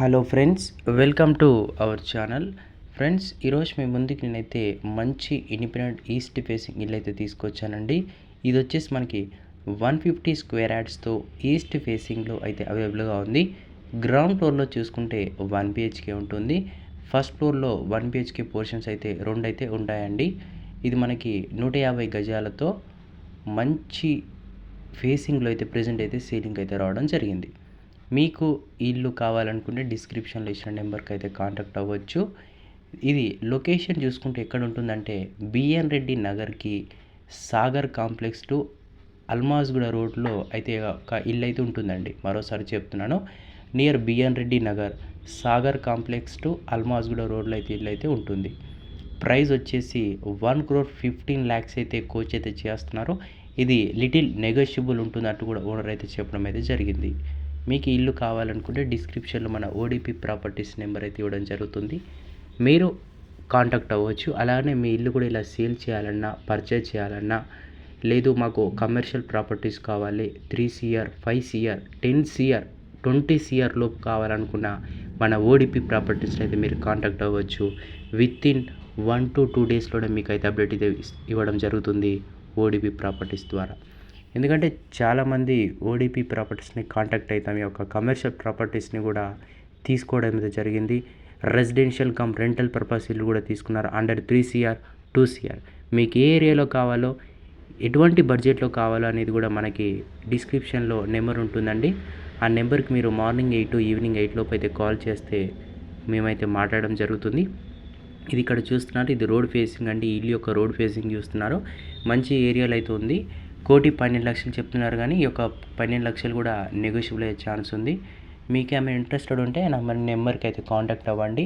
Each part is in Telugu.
Hello friends welcome to our channel. Friends ఈరోజు మీ ముందుకి నేనైతే మంచి ఇండిపెండెంట్ ఈస్ట్ ఫేసింగ్ ఇల్లు అయితే తీసుకొచ్చానండి. ఇది వచ్చేసి మనకి వన్ ఫిఫ్టీ స్క్వేర్ యాడ్స్తో ఈస్ట్ ఫేసింగ్లో అయితే అవైలబుల్గా ఉంది. గ్రౌండ్ ఫ్లోర్లో చూసుకుంటే వన్ బిహెచ్కే ఉంటుంది. ఫస్ట్ ఫ్లోర్లో వన్ బిహెచ్కే పోర్షన్స్ అయితే రెండు అయితే ఉంటాయండి. ఇది మనకి నూట యాభై గజాలతో మంచి ఫేసింగ్లో అయితే ప్రజెంట్ అయితే సీలింగ్ అయితే రావడం జరిగింది. మీకు ఇల్లు కావాలనుకుంటే డిస్క్రిప్షన్లో ఇచ్చిన నెంబర్కి అయితే కాంటాక్ట్ అవ్వచ్చు. ఇది లొకేషన్ చూసుకుంటే ఎక్కడ ఉంటుందంటే బిఎన్ రెడ్డి నగర్కి సాగర్ కాంప్లెక్స్ టు అల్మాజ్గూడ రోడ్లో అయితే ఒక ఇల్లు అయితే ఉంటుందండి. మరోసారి చెప్తున్నాను. Near B N Reddy Nagar Sagar complex to Almasguda రోడ్లో అయితే ఇల్లు అయితే ఉంటుంది. ప్రైస్ వచ్చేసి వన్ క్రోర్ ఫిఫ్టీన్ ల్యాక్స్ అయితే కోచ్ అయితే చేస్తున్నారు. ఇది లిటిల్ నెగోషియబుల్ ఉంటున్నట్టు కూడా ఓనర్ అయితే చెప్పడం అయితే జరిగింది. మీకు ఇల్లు కావాలనుకుంటే డిస్క్రిప్షన్లో మన ఓడిపి ప్రాపర్టీస్ నెంబర్ అయితే ఇవ్వడం జరుగుతుంది. మీరు కాంటాక్ట్ అవ్వచ్చు. అలానే మీ ఇల్లు కూడా ఇలా సేల్ చేయాలన్నా పర్చేజ్ చేయాలన్నా లేదు మాకు కమర్షియల్ ప్రాపర్టీస్ కావాలి three CR five CR ten CR twenty CR లోపు కావాలనుకున్న మన ఓడిపి ప్రాపర్టీస్ని అయితే మీరు కాంటాక్ట్ అవ్వచ్చు. With in one to two డేస్లోనే మీకు అయితే అప్డేట్ అయితే ఇవ్వడం జరుగుతుంది ఓడిపి ప్రాపర్టీస్ ద్వారా. ఎందుకంటే చాలామంది ఓడిపి ప్రాపర్టీస్ని కాంటాక్ట్ అవుతాం ఈ యొక్క కమర్షియల్ ప్రాపర్టీస్ని కూడా తీసుకోవడం అయితే జరిగింది. రెసిడెన్షియల్ కమ్ రెంటల్ పర్పస్ ఇల్లు కూడా తీసుకున్నారు under three CR two CR మీకు ఏ ఏరియాలో కావాలో ఎటువంటి బడ్జెట్లో కావాలో అనేది కూడా మనకి డిస్క్రిప్షన్లో నెంబర్ ఉంటుందండి. ఆ నెంబర్కి మీరు మార్నింగ్ ఎయిట్ ఈవినింగ్ ఎయిట్ లోపు అయితే కాల్ చేస్తే మేమైతే మాట్లాడడం జరుగుతుంది. ఇది ఇక్కడ చూస్తున్నారు ఇది రోడ్ ఫేసింగ్ అండి. ఇల్లు యొక్క రోడ్ ఫేసింగ్ చూస్తున్నారు. మంచి ఏరియాలో అయితే ఉంది. కోటి పన్నెండు లక్షలు చెప్తున్నారు కానీ ఈ యొక్క పన్నెండు లక్షలు కూడా నెగోషియబుల్ అయ్యే ఛాన్స్ ఉంది. మీకు ఇంట్రెస్టెడ్ ఉంటే నా మన నెంబర్కి అయితే కాంటాక్ట్ అవ్వండి.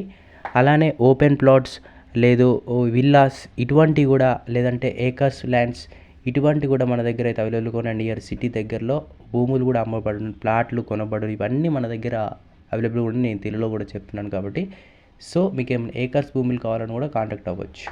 అలానే ఓపెన్ ప్లాట్స్ లేదు విల్లాస్ ఇటువంటివి కూడా లేదంటే ఏకర్స్ ల్యాండ్స్ ఇటువంటి కూడా మన దగ్గర అయితే అవైలబుల్గా కొనండి నియర్ సిటీ దగ్గరలో భూములు కూడా అమ్మబడు ప్లాట్లు కొనబడు ఇవన్నీ మన దగ్గర అవైలబుల్ కూడా నేను తెలుగులో కూడా చెప్తున్నాను కాబట్టి. సో మీకు ఏమైనా ఏకర్స్ భూములు కావాలని కూడా కాంటాక్ట్ అవ్వచ్చు.